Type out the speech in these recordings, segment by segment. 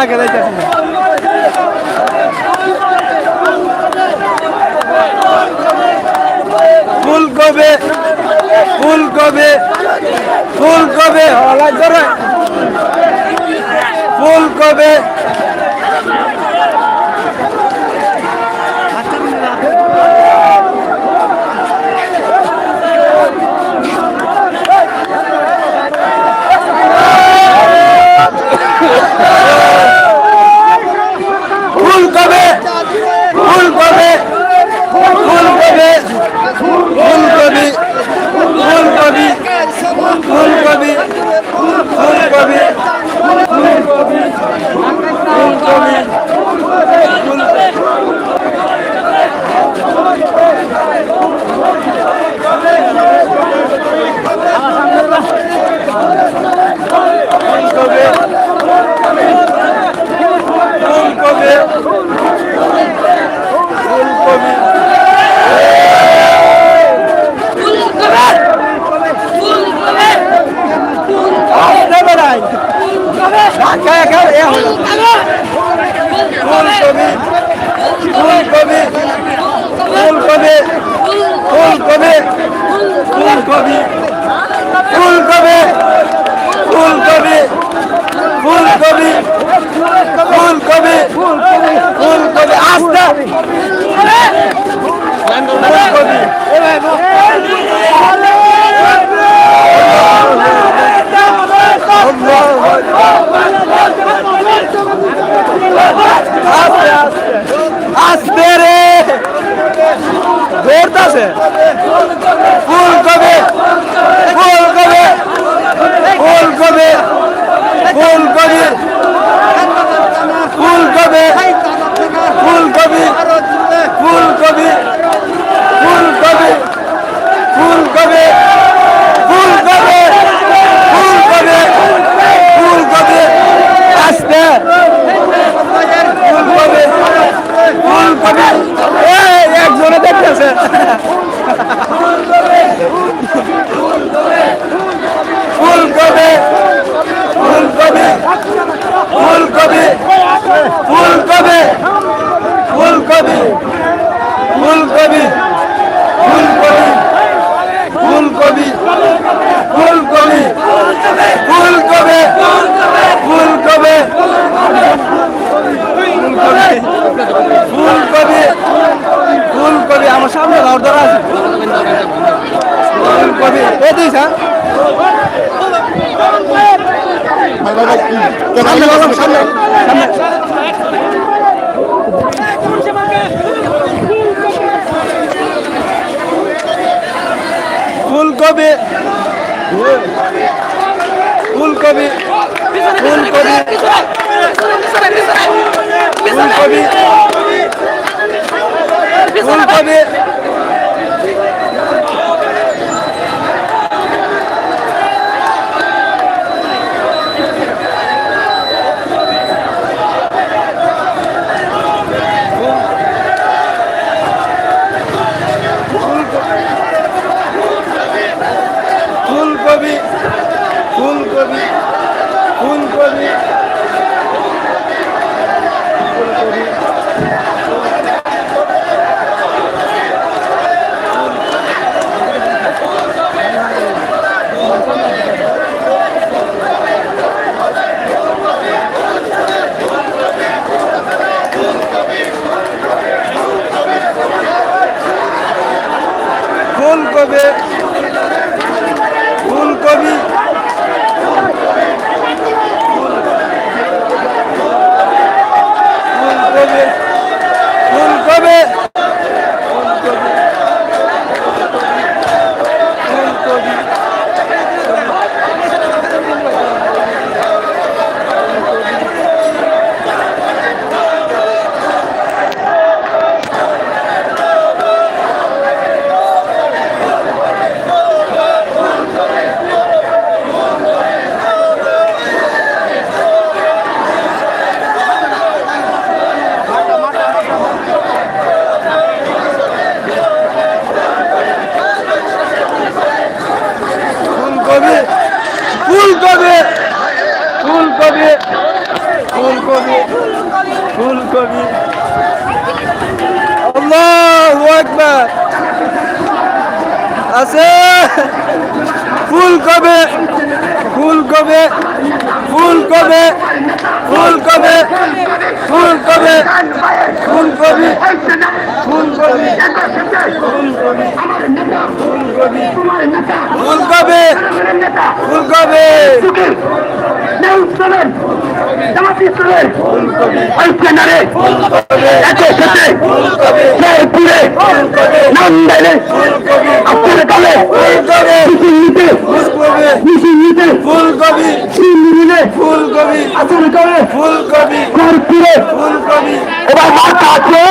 আগে বেসে ফুল কবে যাইতেছে না। ফুল কবে ফুলকবে ফুলকবে ফুলকবি ফুলকবি ফুলকবি আসতে রে। ধরতেছে কবি ফুল কবি ফুল কবে ফুলকপি ফুলকপি ফুলকপি ফুলকপি ফুলকপি ফুলকপি আসতে ফুলকপি ফুলকপি। এই, একজনে দেখতেছে। ফুলকপি। ফুলকপি। ফুলকপি। ফুলকপি। ফুলকপি ফুলকপি ফুলকপি আল্লাহু আকবার আছে ফুলকপি ফুলকপি ফুলকপি ফুলকপি ফুলকপি ফুলকপি ফুলকপি ফুলকপি ফুলকপি ফুলকপি নেউজ করেন জামাত ইসলামের ঐক্যনারে একে সাথে জয়পুরে নন্দাইলে আপনার কালে মিছিল নিতে মিছিল নিতে ফুলকপি নিলে ফুলকপি আসল করে ফুলকপি কর্পুরে এবার মার্কা আছে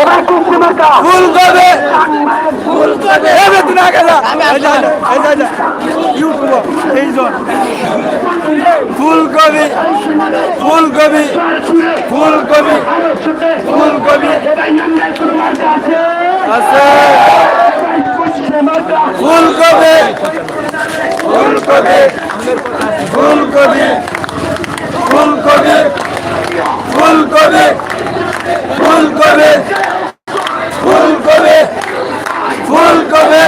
এবার কুকুর মার্কা ফুলকপি যা ইউটিউব এই জন ফুলকপি ফুলকপি ফুলকপি ফুলকপি। আছে। ফুলকপি ফুলকপি ফুলকপি ফুলকপি ফুলকপি ফুলকপি ফুলকপি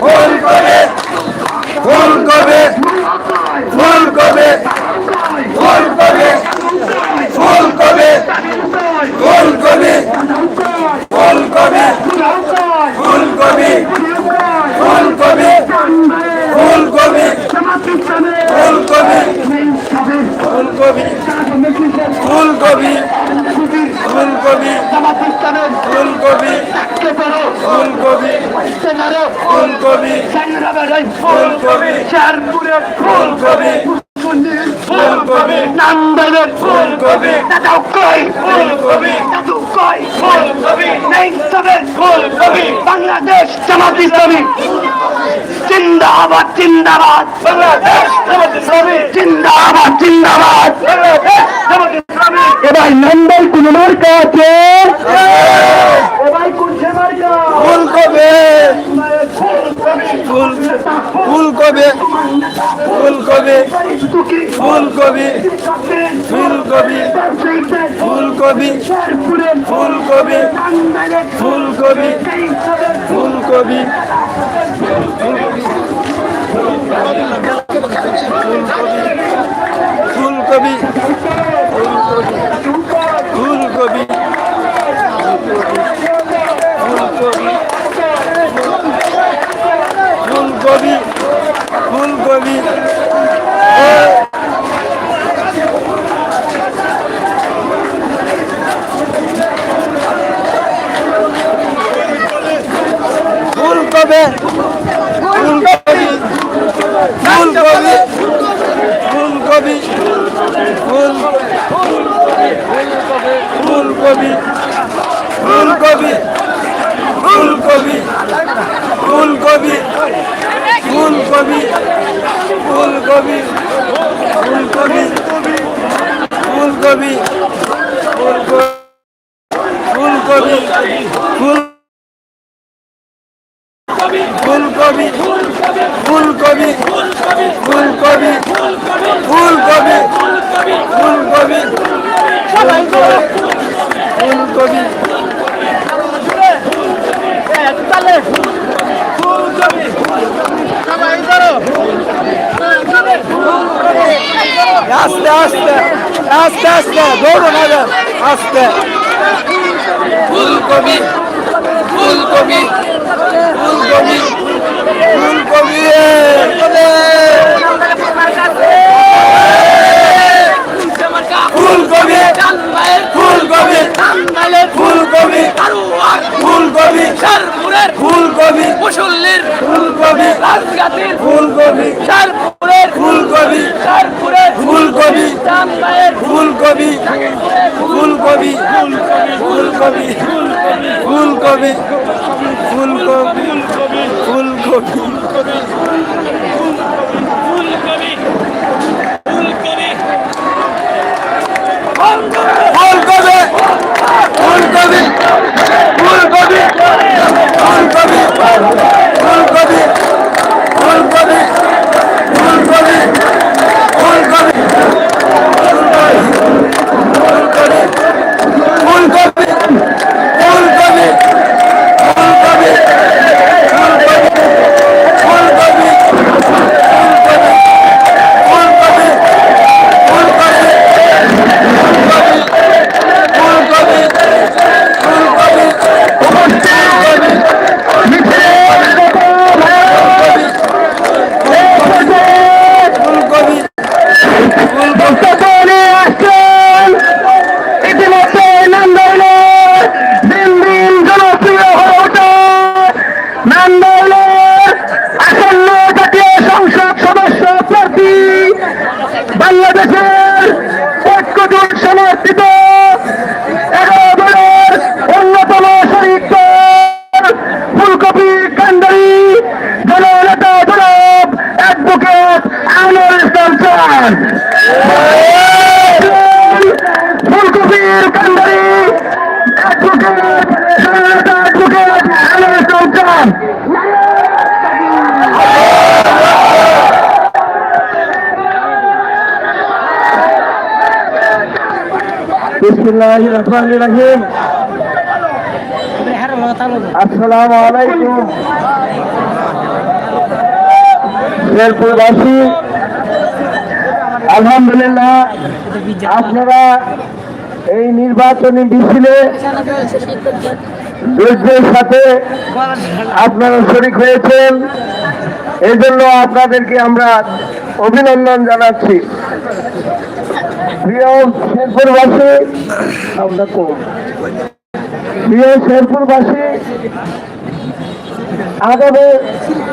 ফুলকপি। ফোন করবে ফোন করবে ফোন করবে ফোন করবে ফোন করবে। ফুলকপি ফুলকপি ফুলকপি নান্দাদের ফুলকপি দাদাও কই? ফুলকপি দাদু কই? ফুলকপি নেই তবে ফুলকপি বাংলাদেশ জামাত ইসলামী জিন্দাবাদ জিন্দাবাদ। বাংলাদেশ জামাত ইসলামী জিন্দাবাদ জিন্দাবাদ। বাংলাদেশ জামাত ইসলামী এবার নাম্বার কোন মার্কা আছে? এবার কোন মার্কা? ফুলকপি ফুল ফুলকপি ফুলকবি ফুলকপি ফুলকপি ফুলকপি ফুলকপি ফুলকপি ফুলকবি ফুলকপি ফুলকবি ফুলকবি ফুলকবি ফুলকবি ফুলকবি ফুলকবি আস্তে আস্তে আস্তে আস্তে দৌড়ো না আস্তে ফুলকপি ফুলকপি ফুলকপি ফুলকপি ফুলকপি ফুলকপি ফুলকপি ফুলকপি ফুলকপি। মুসল্লির ফুলকপি। রাজগাতির ফুলকপি। শারপুরের ফুলকপি। শারপুরের ফুলকপি। জামবাইয়ের ফুলকপি ফুলকপি। ফুলকপি। ফুলকপি। ফুলকপি। ফুলকপি। ফুলকপি ফুলকপি ফুলকপি ফুলকপি চৌকান ফুলকপির রহিম। আসসালামু আলাইকুম। শেরপুরবাসী আলহামদুলিল্লাহ, আপনারা এই নির্বাচনী মিছিলে ধৈর্যের সাথে আপনারা শরিক হয়েছেন। এই জন্য আপনাদেরকে আমরা অভিনন্দন জানাচ্ছি। প্রিয় শেরপুরবাসী প্রিয় শেরপুরবাসী, আগামী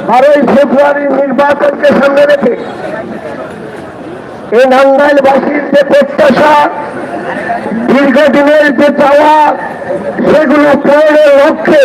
বারোই ফেব্রুয়ারি নির্বাচনকে সামনে রেখে এই নাঙ্গাইলবাসীর যে প্রত্যাশা দীর্ঘদিনের যে চাওয়া সেগুলো পূরণের লক্ষ্যে